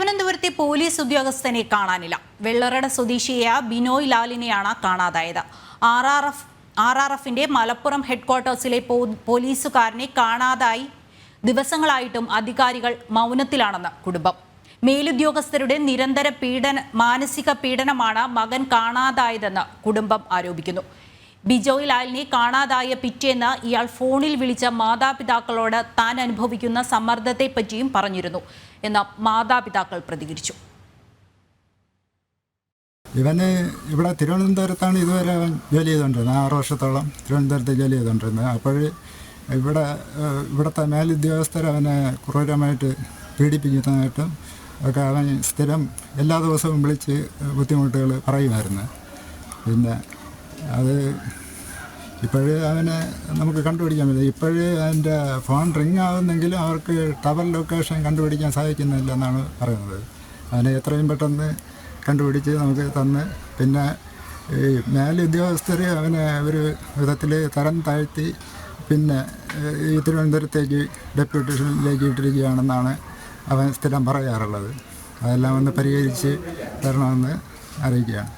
തിരുവനന്തപുരത്തെ പോലീസ് ഉദ്യോഗസ്ഥനെ കാണാനില്ല. വെള്ളറട സ്വദേശിയായ ബിനോയ് ലാലിനെയാണ് കാണാതായത്. R R F R R എഫിന്റെ മലപ്പുറം ഹെഡ്ക്വാർട്ടേഴ്സിലെ ക്വാർട്ടേഴ്സിലെ പോലീസുകാരനെ കാണാതായി ദിവസങ്ങളായിട്ടും അധികാരികൾ മൗനത്തിലാണെന്ന് കുടുംബം. മേലുദ്യോഗസ്ഥരുടെ നിരന്തര പീഡന മാനസിക പീഡനമാണ് മകൻ കാണാതായതെന്ന് കുടുംബം ആരോപിക്കുന്നു. ബിജോയ് ലാലിനെ കാണാതായ പിറ്റേന്ന് ഇയാൾ ഫോണിൽ വിളിച്ച മാതാപിതാക്കളോട് താൻ അനുഭവിക്കുന്ന സമ്മർദ്ദത്തെപ്പറ്റിയും പറഞ്ഞിരുന്നു. എന്ന് മാതാപിതാക്കൾ പ്രതികരിച്ചു. ഇവന് ഇവിടെ തിരുവനന്തപുരത്താണ് ഇതുവരെ ജോലി ചെയ്തുകൊണ്ടിരുന്നത്. ആറ് വർഷത്തോളം തിരുവനന്തപുരത്ത് ജോലി ചെയ്തുകൊണ്ടിരുന്നത്. അപ്പോൾ ഇവിടെ ഇവിടുത്തെ മേലുദ്യോഗസ്ഥർ അവനെ ക്രൂരമായിട്ട് പീഡിപ്പിക്കുന്നതായിട്ടും ഒക്കെ അവൻ സ്ഥിരം എല്ലാ ദിവസവും വിളിച്ച് ബുദ്ധിമുട്ടുകൾ പറയുമായിരുന്നു. പിന്നെ അത് ഇപ്പോഴ് അവനെ നമുക്ക് കണ്ടുപിടിക്കാൻ പറ്റില്ല. ഇപ്പോഴേ അതിന്റെ ഫോൺ റിങ് ആകുന്നെങ്കിൽ അവർക്ക് ടവർ ലൊക്കേഷൻ കണ്ടുപിടിക്കാൻ സാധിക്കുന്നില്ല എന്നാണ് പറയുന്നത്. അവനെ എത്രയും പെട്ടെന്ന് കണ്ടുപിടിച്ച് നമുക്ക് തന്ന് പിന്നെ ഈ മേലുദ്യോഗസ്ഥർ അവനെ ഒരു വിധത്തിൽ തരം താഴ്ത്തി പിന്നെ ഈ തിരുവനന്തപുരത്തേക്ക് ഡെപ്യൂട്ടേഷനിലേക്ക് ഇട്ടിരിക്കുകയാണെന്നാണ് അവൻ സ്ഥിരം പറയാറുള്ളത്. അതെല്ലാം ഒന്ന് പരിഹരിച്ച് തരണമെന്ന് അറിയിക്കുകയാണ്.